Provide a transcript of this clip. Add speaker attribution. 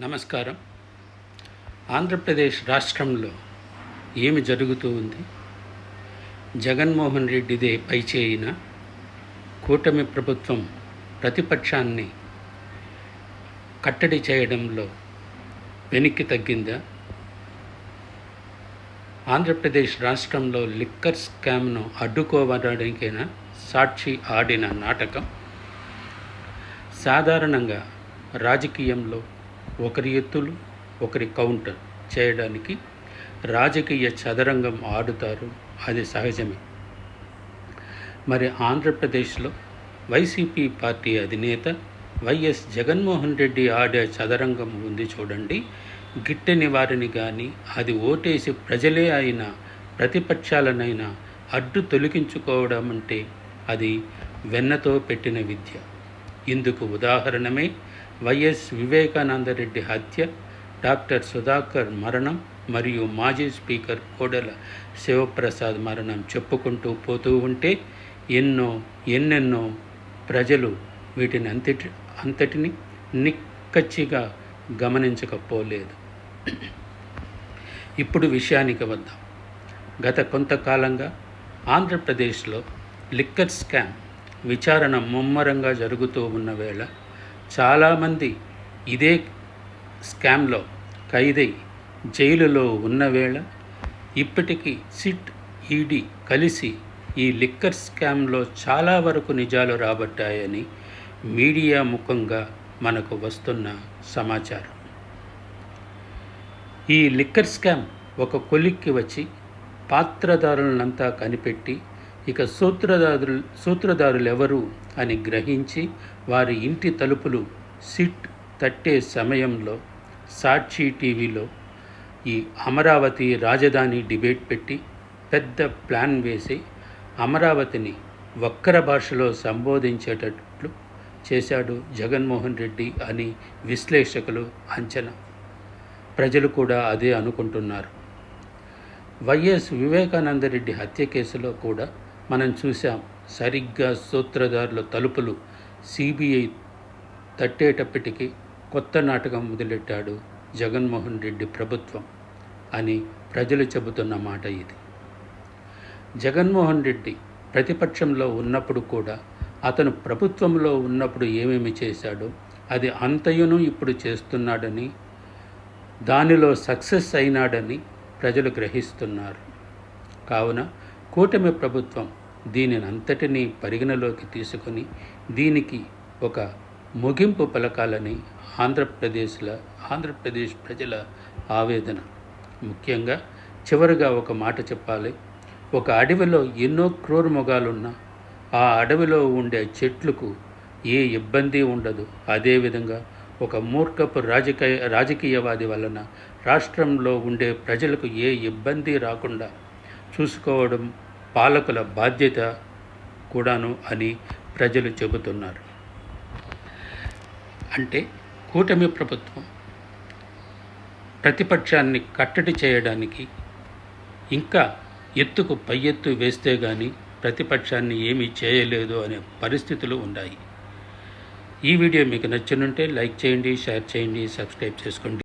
Speaker 1: నమస్కారం. ఆంధ్రప్రదేశ్ రాష్ట్రంలో ఏమి జరుగుతూ ఉంది? జగన్మోహన్ రెడ్డిదే పైచేయిన కూటమి ప్రభుత్వం ప్రతిపక్షాన్ని కట్టడి చేయడంలో వెనక్కి తగ్గిందా? ఆంధ్రప్రదేశ్ రాష్ట్రంలో లిక్కర్ స్కామ్ను అడ్డుకోవడానికైనా సాక్షి ఆడిన నాటకం? సాధారణంగా రాజకీయంలో ఒకరి ఎత్తులు ఒకరి కౌంటర్ చేయడానికి రాజకీయ చదరంగం ఆడుతారు అది సహజమే. మరి ఆంధ్రప్రదేశ్లో వైసీపీ పార్టీ అధినేత వైఎస్ జగన్మోహన్ రెడ్డి ఆడే చదరంగం ఉంది చూడండి. గిట్టని వారిని కానీ అది ఓటేసి ప్రజలే అయినా ప్రతిపక్షాలనైనా అడ్డు తొలగించుకోవడం అంటే అది వెన్నతో పెట్టిన విద్య. ఇందుకు ఉదాహరణమే వైఎస్ వివేకానందరెడ్డి హత్య డాక్టర్ సుధాకర్ మరణం మరియు మాజీ స్పీకర్ కోడెల శివప్రసాద్ మరణం చెప్పుకుంటూ పోతూ ఉంటే ఎన్నో ఎన్నెన్నో ప్రజలు వీటిని అంతటి అంతటిని నిక్కచ్చిగా గమనించకపోలేదు. ఇప్పుడు విషయానికి వద్దాం. గత కొంతకాలంగా ఆంధ్రప్రదేశ్లో లిక్కర్ స్కామ్ విచారణ ముమ్మరంగా జరుగుతూ ఉన్న వేళ చాలామంది ఇదే స్కామ్లో ఖైదై జైలులో ఉన్న వేళ ఇప్పటికీ సిట్ ఈడీ కలిసి ఈ లిక్కర్ స్కామ్లో చాలా వరకు నిజాలు రాబట్టాయని మీడియా ముఖంగా మనకు వస్తున్న సమాచారం. ఈ లిక్కర్ స్కామ్ ఒక కొలిక్కి వచ్చి పాత్రధారులనంతా కనిపెట్టి ఇక సూత్రధారులు సూత్రధారులు ఎవరు అని గ్రహించి వారి ఇంటి తలుపులు సిట్ తట్టే సమయంలో సాక్షి టీవీలో ఈ అమరావతి రాజధాని డిబేట్ పెట్టి పెద్ద ప్లాన్ వేసి అమరావతిని వక్ర భాషలో సంబోధించేటట్లు చేశాడు జగన్మోహన్ రెడ్డి అని విశ్లేషకులు అంచనా. ప్రజలు కూడా అదే అనుకుంటున్నారు. వైఎస్ వివేకానందరెడ్డి హత్య కేసులో కూడా మనం చూసాం సరిగ్గా సూత్రధారుల తలుపులు సిబిఐ తట్టేటప్పటికీ కొత్త నాటకం మొదలెట్టాడు జగన్మోహన్ రెడ్డి ప్రభుత్వం అని ప్రజలు చెబుతున్న మాట ఇది. జగన్మోహన్ రెడ్డి ప్రతిపక్షంలో ఉన్నప్పుడు కూడా అతను ప్రభుత్వంలో ఉన్నప్పుడు ఏమేమి చేశాడో అది అంతయును ఇప్పుడు చేస్తున్నాడని దానిలో సక్సెస్ అయినాడని ప్రజలు గ్రహిస్తున్నారు. కావున కూటమి ప్రభుత్వం దీనిని అంతటినీ పరిగణలోకి తీసుకొని దీనికి ఒక ముగింపు పలకాలని ఆంధ్రప్రదేశ్ల ఆంధ్రప్రదేశ్ ప్రజల ఆవేదన. ముఖ్యంగా చివరిగా ఒక మాట చెప్పాలి. ఒక అడవిలో ఎన్నో క్రూర మొగాలున్నా ఆ అడవిలో ఉండే చెట్లకు ఏ ఇబ్బంది ఉండదు. అదేవిధంగా ఒక మూర్ఖపు రాజకీయ రాజకీయవాది వలన రాష్ట్రంలో ఉండే ప్రజలకు ఏ ఇబ్బంది రాకుండా చూసుకోవడం పాలకుల బాధ్యత కూడాను అని ప్రజలు చెబుతున్నారు. అంటే కూటమి ప్రభుత్వం ప్రతిపక్షాన్ని కట్టడి చేయడానికి ఇంకా ఎత్తుకు పై ఎత్తు వేస్తే కానీ ప్రతిపక్షాన్ని ఏమీ చేయలేదు అనే పరిస్థితులు ఉన్నాయి. ఈ వీడియో మీకు నచ్చినుంటే లైక్ చేయండి షేర్ చేయండి సబ్స్క్రైబ్ చేసుకోండి.